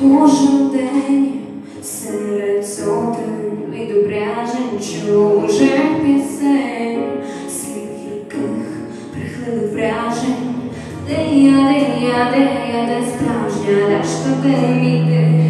Кожен день серед сотень відображень чужих пісень, слід яких прихилив вражень, де я, де я, де я, де справжня, де ж то мій ти.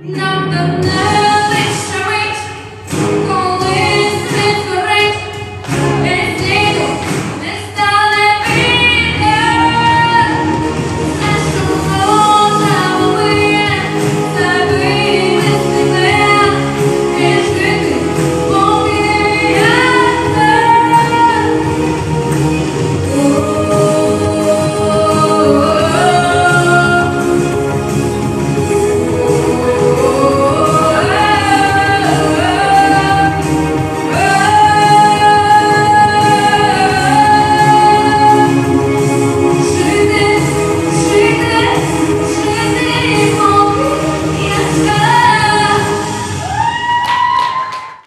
Not the night.